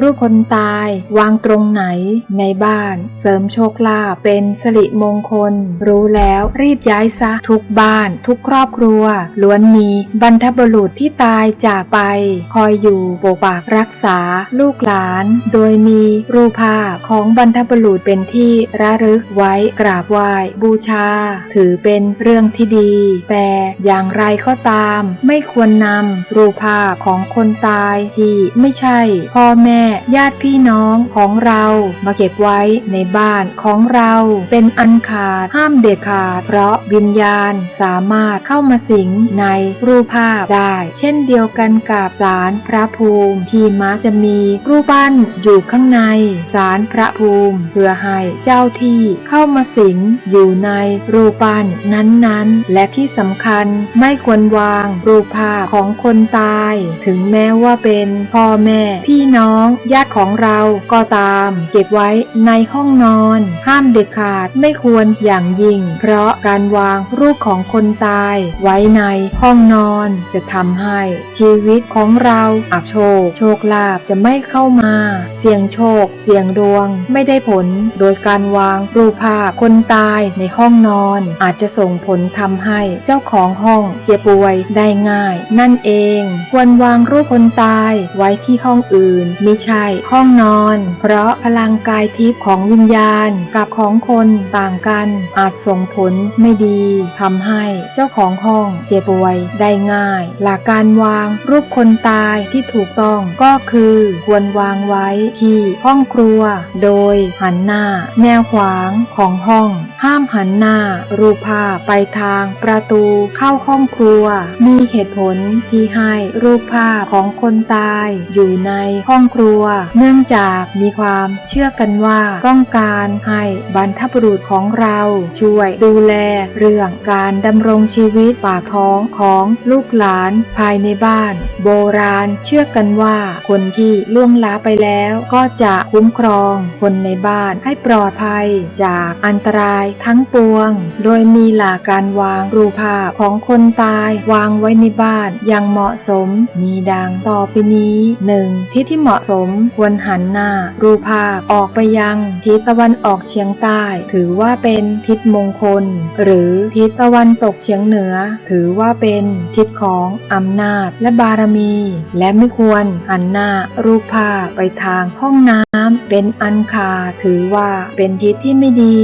รูปคนตายวางตรงไหนในบ้าน เสริมโชคลาภเป็นสิริมงคล รู้แล้วรีบย้ายซะ ทุกบ้าน ทุกครอบครัว ล้วนมีบรรทบุรุษที่ตายจากไป คอยอยู่ปกปักรักษาลูกหลาน โดยมีรูปภาพของบรรทบุรุษเป็นที่ระลึกไว้กราบไหว้บูชา ถือเป็นเรื่องที่ดี แต่อย่างไรก็ตาม ไม่ควรนำรูปภาพของคนตายที่ไม่ใช่พ่อแม่ญาติพี่น้องของเรามาเก็บไว้ในบ้านของเราเป็นอันขาดห้ามเด็ดขาด เพราะวิญญาณสามารถเข้ามาสิงในรูปภาพได้ เช่นเดียวกันกับสารพระภูมิที่มักจะมีรูปปั้นอยู่ข้างในสารพระภูมิ เพื่อให้เจ้าที่เข้ามาสิงอยู่ในรูปปั้นนั้นๆ และที่สำคัญไม่ควรวางรูปภาพของคนตาย ถึงแม้ว่าเป็นพ่อแม่พี่น้องญาติของเราก็ตาม เก็บไว้ในห้องนอน ห้ามเด็ดขาดไม่ควรอย่างยิ่ง เพราะการวางรูปของคนตายไว้ในห้องนอน จะทำให้ชีวิตของเราอับโชค โชคลาภจะไม่เข้ามา เสี่ยงโชค เสี่ยงดวงไม่ได้ผล โดยการวางรูปภาพคนตายในห้องนอน อาจจะส่งผลทำให้เจ้าของห้องเจ็บป่วยได้ง่าย นั่นเอง ควรวางรูปคนตายไว้ที่ห้องอื่นม่ใช่ห้องนอน เพราะพลังกายทิพย์ของวิญญาณกับของคนต่างกัน อาจส่งผลไม่ดีทำให้เจ้าของห้องเจ็บป่วยได้ง่าย หลักการวางรูปคนตายที่ถูกต้องก็คือควรวางไว้ที่ห้องครัว โดยหันหน้า แนวขวางของห้อง ห้ามหันหน้า รูปภาพไปทางประตูเข้าห้องครัว มีเหตุผลที่ให้รูปภาพของคนตายอยู่ในห้องครัวเนื่องจากมีความเชื่อกันว่า ต้องการให้บรรพบุรุษของเราช่วยดูแลเรื่องการดำรงชีวิตปากท้องของลูกหลานภายในบ้าน โบราณเชื่อกันว่า คนที่ล่วงลับไปแล้วก็จะคุ้มครองคนในบ้านให้ปลอดภัยจากอันตรายทั้งปวง โดยมีหลักการวางรูปภาพของคนตายวางไว้ในบ้านอย่างเหมาะสม มีดังต่อไปนี้ 1. ที่ที่เหมาะสมควรหันหน้า รูปภาพออกไปยังทิศตะวันออกเฉียงใต้ ถือว่าเป็นทิศมงคล หรือทิศตะวันตกเฉียงเหนือ ถือว่าเป็นทิศของอำนาจและบารมี และไม่ควรหันหน้ารูปภาพไปทางห้องน้ำ เป็นอันขาดถือว่าเป็นทิศที่ไม่ดี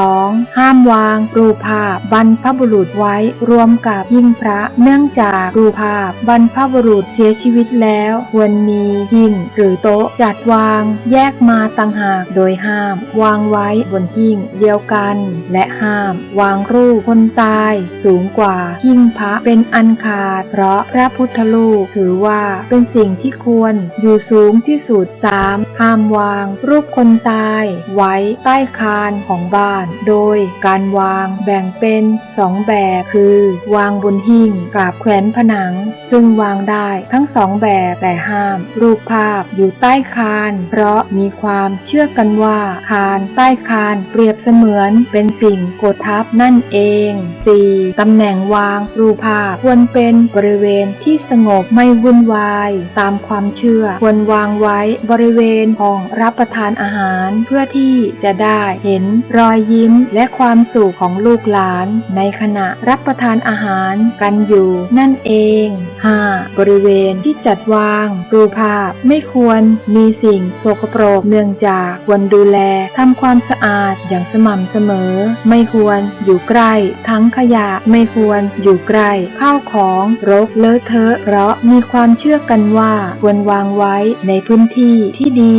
2. ห้ามวางรูปภาพบรรพบุรุษไว้รวมกับหิ้งพระเนื่องจากรูปภาพบรรพบุรุษเสียชีวิตแล้ว ควรมีหิ้งหรือโต๊ะจัดวาง แยกมาต่างหากโดยห้าม วางไว้บนหิ้งเดียวกัน และห้าม วางรูปคนตาย สูงกว่าหิ้งพระเป็นอันขาด เพราะพระพุทธรูปถือว่าเป็นสิ่งที่ควรอยู่สูงที่สุด 3. ห้ามวางรูปคนตายไว้ใต้คานของบ้าน โดยการวางแบ่งเป็นสองแบบคือ วางบนหิ้งกับแขวนผนัง ซึ่งวางได้ทั้งสองแบบแต่ห้าม รูปภาพอยู่ใต้คาน เพราะมีความเชื่อกันว่าคานใต้คานเปรียบเสมือนเป็นสิ่งกดทับนั่นเอง 4. ตำแหน่งวางรูปภาพควรเป็นบริเวณที่สงบไม่วุ่นวาย ตามความเชื่อควรวางไว้บริเวณห้องรับประทานอาหารเพื่อที่จะได้เห็นรอยยิ้มและความสุขของลูกหลาน ในขณะรับประทานอาหารกันอยู่ นั่นเอง 5. บริเวณที่จัดวางรูปภาพไม่ควรมีสิ่งโสกปรกเนื่องจากควรดูแลทำความสะอาดอย่างสม่ำเสมอ ไม่ควรอยู่ใกล้ทั้งขยะไม่ควรอยู่ใกล้ข้าวของรกเลอะเทอะ เพราะมีความเชื่อกันว่าควรวางไว้ในพื้นที่ที่ดี